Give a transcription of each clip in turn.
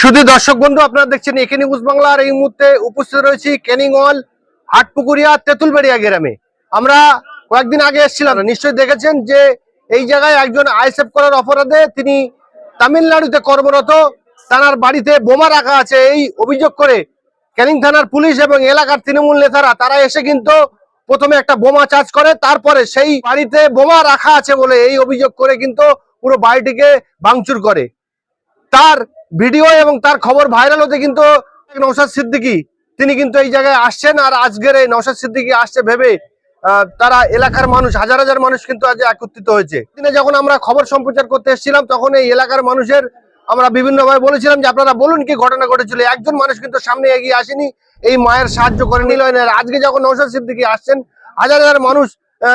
শুধু দর্শক বন্ধু, আপনারা দেখছেন একে নিউজ বাংলার এই মুহূর্তে উপস্থিত রয়েছি ক্যানিংওয়াল হাটপুকুরিয়া, তেঁতুলবেড়িয়া গ্রামে। আমরা কয়েকদিন আগে এসেছিলাম, নিশ্চয়ই দেখেছেন যে এই জায়গায় একজন আইসেফ করার অপরাধে তিনি তামিলনাড়ুতে কর্মরত তার বাড়িতে বোমা রাখা আছে এই অভিযোগ করে ক্যানিং থানার পুলিশ এবং এলাকার তৃণমূল নেতারা, তারা এসে কিন্তু প্রথমে একটা বোমা চার্জ করে, তারপরে সেই বাড়িতে বোমা রাখা আছে বলে এই অভিযোগ করে কিন্তু পুরো বাড়িটিকে ভাঙচুর করে। তার ভিডিও এবং তার খবর ভাইরাল হতে কিন্তু নৌসাদ সিদ্দিকী, তিনি কিন্তু এই জায়গায় আসছেন আর আজকের এই নৌসাদ সিদ্দিকী আসছে ভেবে তারা এলাকার মানুষ, হাজার হাজার মানুষ কিন্তু আজ একত্রিত হয়েছে। দিনে যখন আমরা খবর সম্প্রচার করতে এসেছিলাম, তখন এই এলাকার মানুষের আমরা বিভিন্নভাবে বলেছিলাম যে, আপনারা বলুন কি ঘটনা ঘটেছিল? একজন মানুষ কিন্তু সামনে এগিয়ে আসেনি, এই মায়ের সাহায্য করে নিল আজকে যখন নৌসাদ সিদ্দিকী আসছেন, হাজার হাজার মানুষ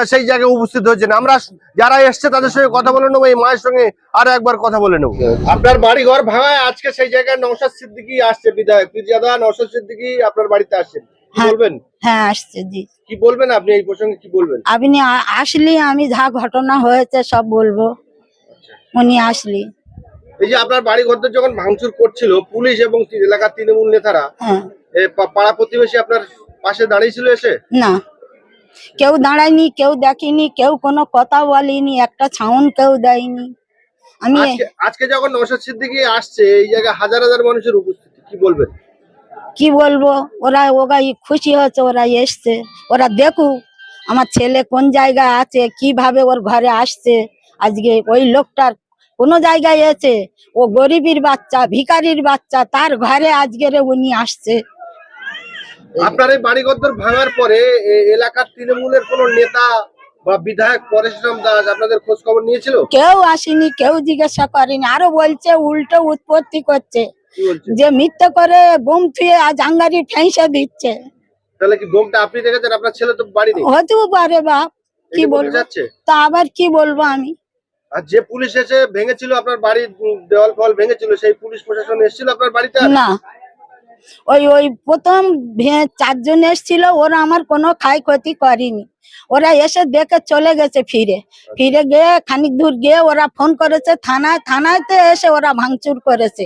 সেই জায়গায় উপস্থিত হয়েছেন। আমরা যারা এসছে তাদের সঙ্গে কথা বলে নেব এই মায়ের সঙ্গে আরও একবার কথা বলে নেব। আপনার বাড়ি ঘর ভাঙায় আজকে সেই জায়গায় নৌসাদ সিদ্দিকী আসছে বিধায়ক। পিরজাদা নৌসাদ সিদ্দিকী আপনার বাড়িতে আসছেন। কি হ্যাঁ। বলবেন? হ্যাঁ আসছে জি। কি বলবেন আপনি এই প্রসঙ্গে? কি বলবেন? আপনি আসলি আমি যা ঘটনা হয়েছে সব বলব। উনি আসলি। এই যে আপনার বাড়ি ঘর যখন ভাঙচুর করছিল পুলিশ এবং এলাকার তৃণমূল নেতারা হ্যাঁ। পা- পাড়া প্রতিবেশী আপনার পাশে দাঁড়িয়েছিল এসে? না। কেউ দাঁড়ায়নি কেউ দেখেনি কেউ কোনো কথা বলেনি একটা ছাউন কেউ দেয়নি। আমি আজকে যখন নৌসাদ সিদ্দিকী আসছে এই জায়গায় হাজার হাজার মানুষের উপস্থিতি কি বলবেন? কি বলব? ওরা ওরা খুশি হচ্ছে ওরা এসছে। ওরা দেখুক আমার ছেলে কোন জায়গায় আছে কীভাবে ওর ঘরে আসছে। আজকে ওই লোকটার কোন জায়গায় এসে ও গরিবের বাচ্চা ভিখারির বাচ্চা তার ঘরে আজকে রে উনি আসছে। আপনার এই বাড়ি ঘর ভাঙার পরে এলাকার তৃণমূলের কোন নেতা বা বিধায়ক পরেশরাম দাস আপনাদের খোঁজ খবর নিয়েছিল? কেউ আসেনি কেউ জিজ্ঞাসা করেনি। আরও বলছে উল্টো উৎপত্তি করছে। যে মিথ্যে করে বোম থুয়ে আজ আঙ্গারি ফেঁসে দিচ্ছে। তাহলে কি বোমটা আপনি দেখেছেন? আপনার ছেলে তো বাড়ি নেই। হতেও পারে বাপ কি বলব? যাচ্ছে? তা আবার কি বলব আমি? আর যে পুলিশ এসে ভেঙেছিল আপনার বাড়ির দেওয়াল ফল ভেঙেছিল সেই পুলিশ প্রশাসন এসেছিল আপনার বাড়িতে না। ওই ওই প্রথম চারজন এসেছিল, ওরা আমার কোনো ক্ষয়ক্ষতি করেনি। ওরা এসে দেখে চলে গেছে ফিরে। ফিরে গিয়ে খানিক দূর গিয়ে ওরা ফোন করেছে, থানায় থানাতে এসে ওরা ভাঙচুর করেছে।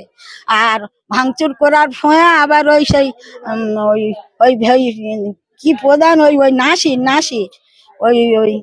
আর ভাঙচুর করার সময় আবার ওই সেই ওই ওই কি প্রধান, ওই ওই নাসির নাসির, ওই ওই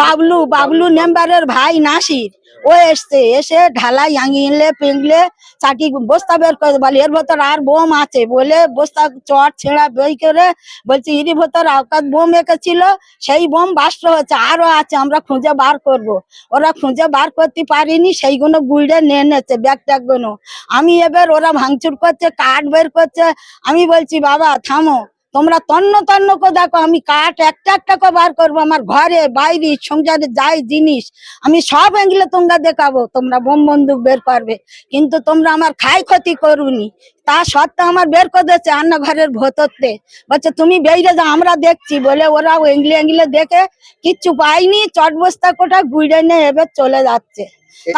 বাবলু বাবলু- মেম্বারের ভাই নাসির। ও এসছে এসে ঢালাই আঙিলে পিংলে চাটি বস্তা বের করে বলে এর ভেতর আর বোম আছে। বলে বস্তা চট ছেঁড়া বই করে বলছে এরই ভেতর আওকাত বোম এঁকেছিল সেই বোম বাস্ট হচ্ছে আরও আছে আমরা খুঁজে বার করব। ওরা খুঁজে বার করতে পারিনি সেইগুলো গুইড়ে নিয়ে নেছে ব্যাগ ট্যাগগুলো আমি এবার ওরা ভাঙচুর করছে কাঠ বের করছে। আমি বলছি বাবা থামো। তোমরা তন্ন তন্ন করে দেখো, আমি কাঠ একটা একটা করে বার করব, আমার ঘরে, বাইরে, সংসারে যাই জিনিস, আমি সব এগুলো তোমরা দেখাবো, তোমরা বোম বন্দুক বের করবে, কিন্তু তোমরা আমার খাই ক্ষতি করুনি। তা সত্ত্বেও আমার বের করে দিচ্ছে রান্নাঘরের ভেতরতে, বলছে, তুমি বেরিয়ে যাও, আমরা দেখছি। বলে ওরা এঙ্গলে এঙ্গলে দেখে, কিচ্ছু পাইনি চট বস্তা কোটা গুড়ে নিয়ে এবার চলে যাচ্ছে।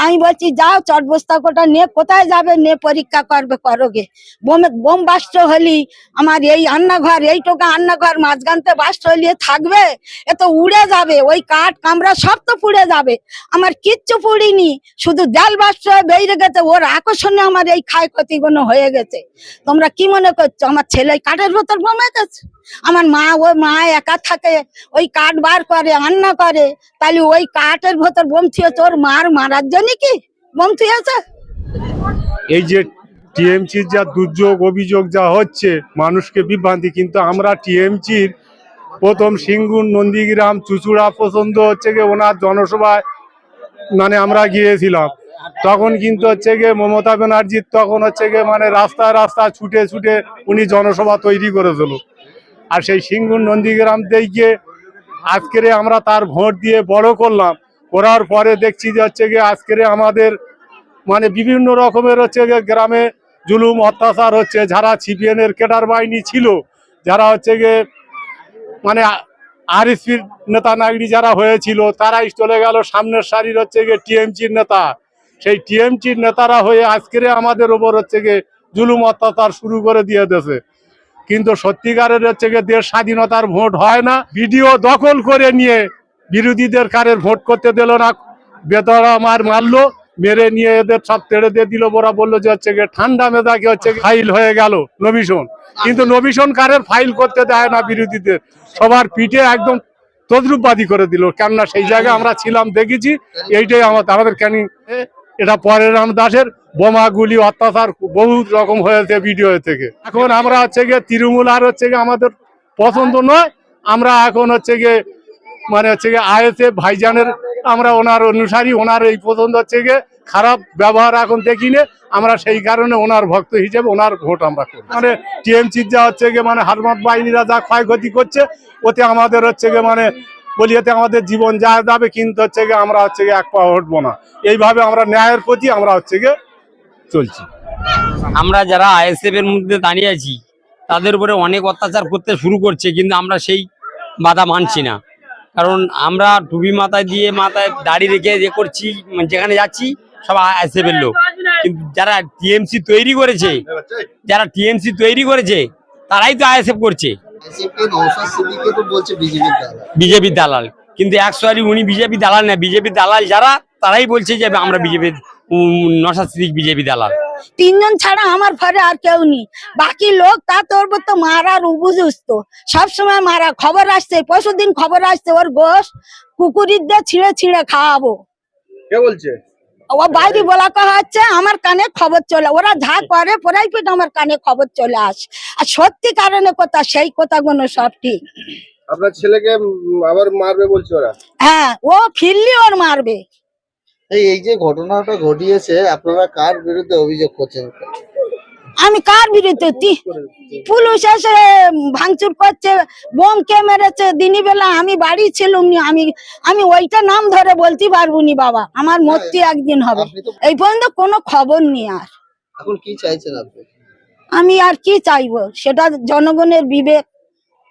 আমি বলছি, যাও চট বস্তা কোটা নিয়ে কোথায় যাবে? নিয়ে পরীক্ষা করবে, করোগে। বোমে বোম বাস্ট হলি, আমার এই রান্নাঘর এই টোকা রান্নাঘর মাঝখানতে বাস্ট হলিয়ে থাকবে? এ তো উড়ে যাবে, ওই কাঠ কামড়া সব তো পুড়ে যাবে। আমার কিচ্ছু পুড়িনি, শুধু দেয়াল বাস্ট হয়ে বেরিয়ে গেছে, ওর আকর্ষণে আমার এই ক্ষয় ক্ষতিগুলো হয়ে গেছে। তোমরা কি মনে করছ? আমার ছেলে কাঠের ভেতর বোমে গেছে? আমার মা, ওই মা একা থাকে, ওই কাঠ বার করে, রান্না করে, তাহলে ওই কাঠের ভেতর বোম থিয়েছে ওর মার, মারার জন্য কি বোম থিয়েছে এই যে টিএমসির যা দুর্যোগ, অভিযোগ যা হচ্ছে, মানুষকে বিভ্রান্তি, কিন্তু আমরা টিএমসির প্রথম সিঙ্গুর নন্দীগ্রাম, চুচুড়া পছন্দ হচ্ছে গিয়ে ওনার জনসভায় মানে আমরা গিয়েছিলাম। তখন কিন্তু হচ্ছে গিয়ে মমতা ব্যানার্জির তখন হচ্ছে গিয়ে মানে রাস্তায় রাস্তায় ছুটে ছুটে উনি জনসভা তৈরি করেছিল। আর সেই সিঙ্গুর নন্দীগ্রাম দিয়ে আজকেরে আমরা তার ভোট দিয়ে বড় করলাম। করার পরে দেখছি যে হচ্ছে গিয়ে আজকেরে আমাদের মানে বিভিন্ন রকমের হচ্ছে গ্রামে জুলুম, অত্যাচার হচ্ছে। যারা সিপিএন এর কেডার বাহিনী ছিল, যারা হচ্ছে গিয়ে মানে আর আরএসপির নেতা নাগরি যারা হয়েছিল, তারাই চলে গেল সামনের সারির হচ্ছে গিয়ে টিএমসির নেতা। সেই টিএমসির নেতারা হয়ে আজকেরে আমাদের ওপর হচ্ছে গিয়ে জুলুম, অত্যাচার শুরু করে দিয়ে দেছে কিন্তু সত্যিকারের হচ্ছে গিয়ে দেশ স্বাধীনতার ভোট হয় না। ভিডিও দখল করে নিয়ে বিরোধীদের কারের ভোট করতে দিল না। বেতরা মার মারলো, মেরে নিয়ে এদের সব তেড়ে দিয়ে দিল। ওরা বলল যে হচ্ছে গিয়ে ঠান্ডা মেজাকে হচ্ছে ফাইল হয়ে গেল নবিশন। কিন্তু নবিশন কারের ফাইল করতে দেয় না বিরোধীদের। সবার পিঠে একদম তদ্রুপবাদী করে দিল। কেননা সেই জায়গায় আমরা ছিলাম, দেখেছি। এইটাই আমাদের আমাদের ক্যানিং এটা পরের রাম দাসের বোমাগুলি অত্যাচার বহু রকম হয়েছে ভিডিও থেকে। এখন আমরা হচ্ছে গিয়ে তৃণমূল আর হচ্ছে গিয়ে আমাদের পছন্দ নয় আমরা এখন হচ্ছে গিয়ে মানে হচ্ছে গিয়ে আইএসএফ ভাইজানের আমরা ওনার অনুসারী ওনার এই পছন্দ হচ্ছে গিয়ে খারাপ ব্যবহার এখন দেখি নে, আমরা সেই কারণে ওনার ভক্ত হিসেবে ওনার ভোট আমরা করি। মানে টিএমসির যা হচ্ছে গিয়ে মানে হারমাত বাহিনীরা যা ক্ষয়ক্ষতি করছে ওতে আমাদের হচ্ছে গিয়ে মানে বলি, এতে আমাদের জীবন যা যাবে, কিন্তু হচ্ছে গিয়ে আমরা হচ্ছে গিয়ে এক পা হটবো না। এইভাবে আমরা ন্যায়ের প্রতি আমরা হচ্ছে গিয়ে চলছি। আমরা যারা আইএসএফ এর মধ্যে দাঁড়িয়ে আছি, তাদের উপরে অনেক অত্যাচার করতে শুরু করছে, কিন্তু আমরা সেই বাধা মানছি না। কারণ আমরা টুপি মাথায় দিয়ে মাথায় দাড়ি রেখে যে করছি, যেখানে যাচ্ছি, সব আইএসএফ এর লোক। কিন্তু যারা টিএমসি তৈরি করেছে, যারা টিএমসি তৈরি করেছে, তারাই তো আইএসএফ করছে। বিজেপির দালাল। বিজেপির দালাল। কিন্তু উনি বিজেপি দালাল না বিজেপির দালাল যারা তারাই বলছে যে আমরা বিজেপির নশা সিদ্দিক বিজেপি দালাল। তিনজন ছাড়া আমার ঘরে আর কেউ নেই। বাকি লোক তা তোর তো মারার উপযুক্ত। সবসময় মারা খবর আসছে পরশু দিন খবর আসছে ওর গোশ কুকুরিদের ছিঁড়ে ছিঁড়ে খাওয়াবো। কে বলছে? ও বাইরে বলা কথা হচ্ছে আমার কানে খবর চলে ওরা যা করে প্রাইভেট আমার কানে খবর চলে আসে। আর সত্যি কারণে কথা সেই কথাগুলো সব ঠিক। আপনার ছেলেকে আবার মারবে বলছে ওরা? হ্যাঁ ও ফিরলি ওর মারবে। এই এই যে ঘটনাটা ঘটিয়েছে আপনারা কার বিরুদ্ধে অভিযোগ করছেন? আমি কার বিরুদ্ধে? পুলিশ এসে ভাঙচুর করছে বোম কে মেরেছে দিনই বেলা আমি বাড়ি ছিলাম নি আমি আমি ওইটা নাম ধরে বলতে পারব নি বাবা আমার মরতে একদিন হবে। এই পর্যন্ত কোনো খবর নেই আর। এখন কি চাইছেন আপনি? আমি আর কি চাইব? সেটা জনগণের বিবেক।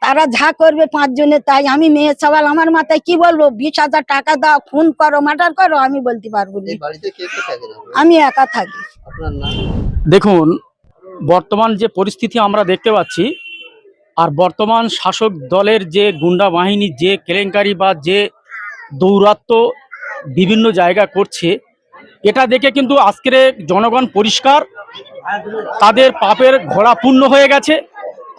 তারা যা করবে পাঁচজনের তাই। আমি মেয়ে সবাল আমার মাথায় কি বলব? বিশ হাজার টাকা দাও খুন করো মার্ডার করো আমি বলতে পারব না। এই বাড়িতে কে কে থাকেন আপনি? আমি একা থাকি। দেখুন বর্তমান যে পরিস্থিতি আমরা দেখতে পাচ্ছি, আর বর্তমান শাসক দলের যে গুন্ডা বাহিনী, যে কেলেঙ্কারি বা যে দৌরাত্ম বিভিন্ন জায়গা করছে, এটা দেখে কিন্তু আজকের জনগণ পরিষ্কার, তাদের পাপের ঘোড়া পূর্ণ হয়ে গেছে।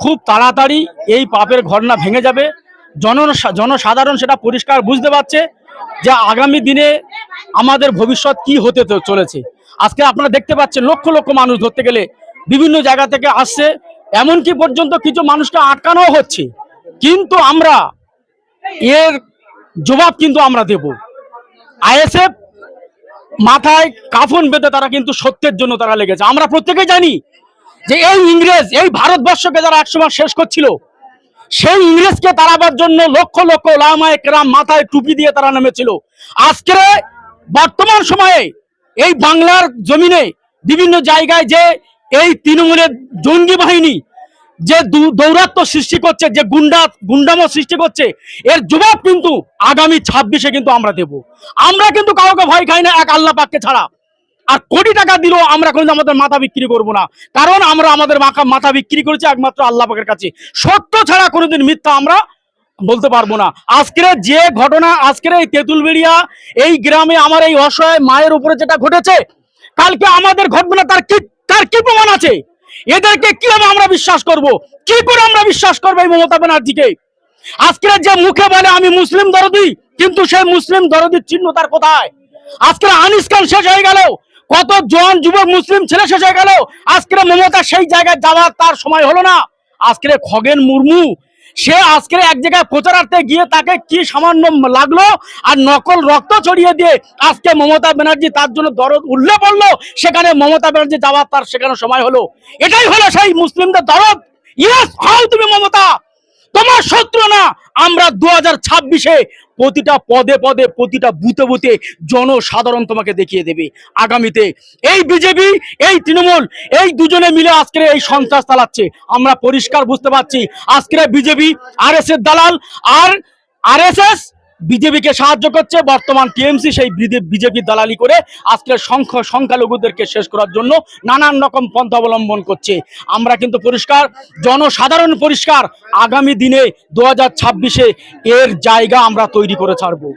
খুব তাড়াতাড়ি এই পাপের ঘটনা ভেঙে যাবে। জন জনসাধারণ সেটা পরিষ্কার বুঝতে পারছে যে আগামী দিনে আমাদের ভবিষ্যৎ কি হতে চলেছে। আজকে আপনারা দেখতে পাচ্ছেন লক্ষ লক্ষ মানুষ ধরতে গেলে বিভিন্ন জায়গা থেকে আসছে, এমনকি পর্যন্ত কিছু মানুষকে আটকানো হচ্ছে। কিন্তু আমরা এর জবাব কিন্তু আমরা দেব। আইএসএফ মাথায় কাফন বেঁধে তারা কিন্তু সত্যের জন্য তারা লেগেছে। আমরা প্রত্যেকে জানি যে এই ইংরেজ, এই ভারতবর্ষকে যারা একসময় শেষ করছিল, সেই ইংরেজকে তাড়াবার জন্য লক্ষ লক্ষ লামায় কেরাম মাথায় টুপি দিয়ে তারা নেমেছিল। আজকে বর্তমান সময়ে এই বাংলার জমিনে বিভিন্ন জায়গায় যে এই তৃণমূলের জঙ্গি বাহিনী যে দু- দৌরাত্ম্য সৃষ্টি করছে, যে গুন্ডা, গুন্ডামো সৃষ্টি করছে, এর জবাব কিন্তু আগামী ছাব্বিশে কিন্তু আমরা দেব। আমরা কিন্তু কাউকে ভয় খাই না, এক আল্লাহ পাককে ছাড়া। আর কোটি টাকা দিলেও আমরা কিন্তু আমাদের মাথা বিক্রি করব না। কারণ আমরা আমাদের মাথা মাথা বিক্রি করেছি একমাত্র আল্লাহ পাকের কাছে। সত্য ছাড়া কোনোদিন মিথ্যা আমরা বলতে পারব না। আজকের যে ঘটনা, আজকের এই তেঁতুলবেড়িয়া, এই গ্রামে আমার এই অসহায় মায়ের উপরে যেটা ঘটেছে, কালকে আমাদের ঘটবে না, তার কি তার কি প্রমাণ আছে? এদেরকে কীভাবে আমরা বিশ্বাস করব? কি করে আমরা বিশ্বাস করব এই মমতা ব্যানার্জিকে? আজকের যে মুখে বলে আমি মুসলিম দরদি, কিন্তু সেই মুসলিম দরদির চিহ্ন তার কোথায়? আজকের আনিস খান শেষ হয়ে গেল। কত জন যুবক মুসলিম ছেলে শেষ হয়ে গেল। আজকের মমতা সেই জায়গায় যাওয়ার তার সময় হলো না। আজকের খগেন মুর্মু সে আজকে এক জায়গায় প্রচারার্থে গিয়ে তাকে কি সামান্য লাগল আর নকল রক্ত ছড়িয়ে দিয়ে আজকে মমতা ব্যানার্জি তার জন্য দরদ উল্লে পড়ল, সেখানে মমতা ব্যানার্জি যাওয়ার তার সেখানে সময় হলো। এটাই হলো সেই মুসলিমদের দরদ। ইয়েস হও তুমি মমতা। তোমার শত্রু না। আমরা দু হাজার ছাব্বিশে প্রতিটা পদে পদে, প্রতিটা বুতে বুতে জনসাধারণ তোমাকে দেখিয়ে দেবে। আগামীতে এই বিজেপি, এই তৃণমূল, এই দুজনে মিলে আজকের এই সন্ত্রাস চালাচ্ছে। আমরা পরিষ্কার বুঝতে পারছি, আজকের বিজেপি, আর দালাল, আর আর এস এস বিজেপিকে সাহায্য করছে। বর্তমান টিএমসি সেই বিজেপি দালালি করে আজকের সংখ্য সংখ্যালঘুদেরকে শেষ করার জন্য নানান রকম পন্থা অবলম্বন করছে। আমরা কিন্তু পরিষ্কার, জনসাধারণ পরিষ্কার, আগামী দিনে দু হাজার এর জায়গা আমরা তৈরি করে ছাড়বো।